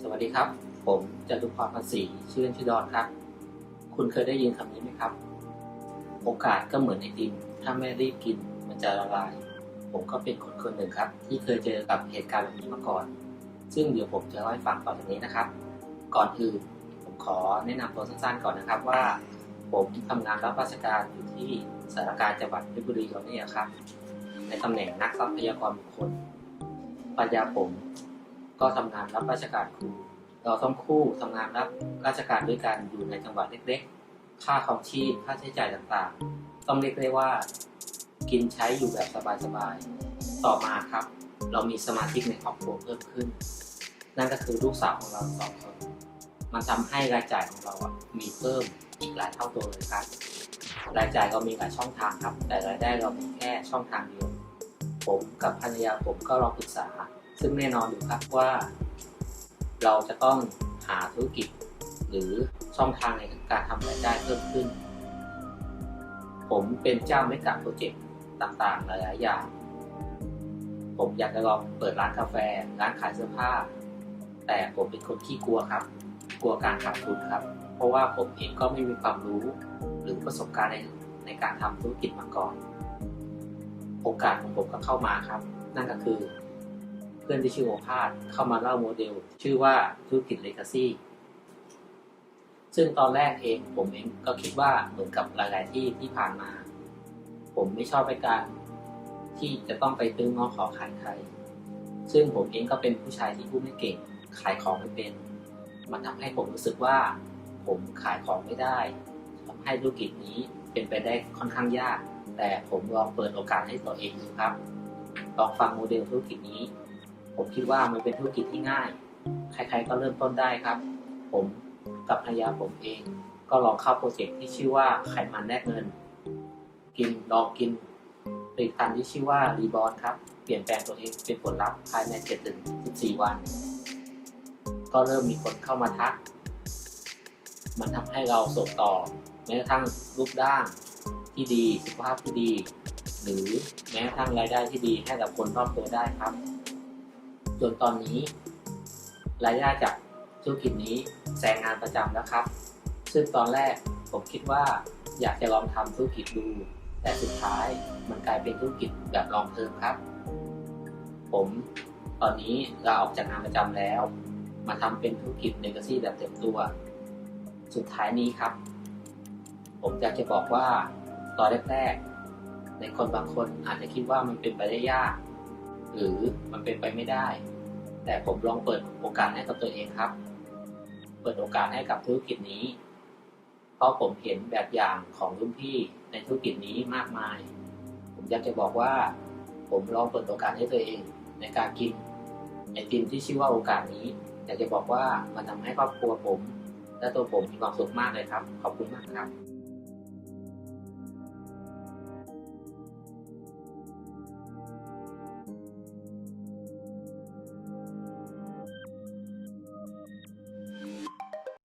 สวัสดีครับ ผมจตุพรภาษีชื่อเล่นชื่อดอนครับ คุณเคยได้ยินคำนี้ไหมครับ โอกาสก็เหมือนไอติม ถ้าไม่รีบกินมันจะละลาย ผมก็เป็นคนคนหนึ่งครับ ที่เคยเจอกับเหตุการณ์แบบนี้มาก่อน ซึ่งเดี๋ยวผมจะเล่าให้ฟังต่อจากนี้นะครับ ก่อนอื่นผมขอแนะนำตัวสั้นๆก่อนนะครับว่า ผมทำงานรับราชการอยู่ที่สารการจังหวัดเพชรบุรีตอนนี้ครับ ในตำแหน่งนักทรัพยากรบุคคลปริญญาผม ก็ทำงานรับราชการครู เราต้องคู่ทำงานรับราชการด้วยกันอยู่ในจังหวัดเล็กๆ ค่าครองชีพค่าใช้จ่ายต่างๆ ต้องเรียกได้ว่า กินใช้อยู่แบบสบายๆ ต่อมาครับ เรามีสมาชิกในครอบครัวเพิ่มขึ้น นั่นก็คือลูกสาวของเราสองคนมันทำให้รายจ่ายของเราอะมีเพิ่มอีกหลายเท่าตัวเลยครับ รายจ่ายเรามีหลายช่องทางครับ แต่รายได้เรามีแค่ช่องทางเดียว ผมกับภรรยาผมก็ลองปรึกษา ซึ่งแน่นอนอยู่ครับว่า เราจะต้องหาธุรกิจ หรือช่องทางในการทำรายได้เพิ่มขึ้น ผมเป็นเจ้าไม่กับโปรเจกต์ต่างๆหลายๆอย่าง ผมอยากจะลองเปิดร้านกาแฟ ร้านขายเสื้อผ้า แต่ผมเป็นคนขี้กลัวครับ กลัวการขาดทุนครับ เพราะว่าผมเองก็ไม่มีความรู้ หรือประสบการณ์ในในการทำธุรกิจมาก่อน โอกาสของผมก็เข้ามาครับ นั่นก็คือ เพื่อนที่ชื่อโอภาสเข้ามาเล่าโมเดล ชื่อว่าธุรกิจเลกาซี่ซึ่งตอนแรกเองผมเองก็คิดว่าเหมือนกับหลาย ๆ ที่ที่ผ่านมา ผมไม่ชอบไปการที่จะต้องไปตื้องอขอขายใคร ซึ่งผมเองก็เป็นผู้ชายที่พูดไม่เก่ง ขายของไม่เป็น มันทำให้ผมรู้สึกว่า ผมขายของไม่ได้ทำให้ธุรกิจนี้เป็นไปได้ค่อนข้างยาก แต่ผมลองเปิดโอกาสให้ตัวเองดูครับ ลองฟังโมเดลธุรกิจนี้ ผมคิดว่ามันเป็นธุรกิจที่ง่าย ใครๆก็เริ่มต้นได้ครับ ผมกับภรรยาผมเอง ก็ลองเข้าโปรเจกต์ที่ชื่อว่าไขมันแลกเงิน กินลองกินผลิตภัณฑ์ที่ชื่อว่ารีบอ n ครับ เปลี่ยนแปลงตัวเองเป็นผลลัพธ์ภายใน7ถึง14 วัน ก็เริ่มมีคนเข้ามาทัก มันทำให้เราส่งต่อแม้กระทั่งรูปร่างที่ดีสุขภาพที่ดี หรือแม้กระทั่งรายได้ที่ดีให้กับคนรอบตัวได้ครับ จนตอนนี้ รายได้จากธุรกิจนี้แซงงานประจำแล้วครับ ซึ่งตอนแรกผมคิดว่าอยากจะลองทำธุรกิจดู แต่สุดท้ายมันกลายเป็นธุรกิจแบบลองเทอมครับ ผมตอนนี้ลาออกจากงานประจำแล้ว มาทำเป็นธุรกิจเลกาซี่แบบเต็มตัว สุดท้ายนี้ครับ ผมอยากจะบอกว่าตอนแรกๆในคนบางคนอาจจะคิดว่ามันเป็นไปได้ยาก หรือมันเป็นไปไม่ได้ แต่ผมลองเปิดโอกาสให้กับตัวเองครับ เปิดโอกาสให้กับธุรกิจนี้ เพราะผมเห็นแบบอย่างของรุ่นพี่ในธุรกิจนี้มากมาย ผมอยากจะบอกว่า ผมลองเปิดโอกาสให้ตัวเอง ในการกินไอติมที่ชื่อว่าโอกาสนี้ อยากจะบอกว่ามันทำให้ครอบครัวผม และตัวผมมีความสุขมากเลยครับ ขอบคุณมากครับ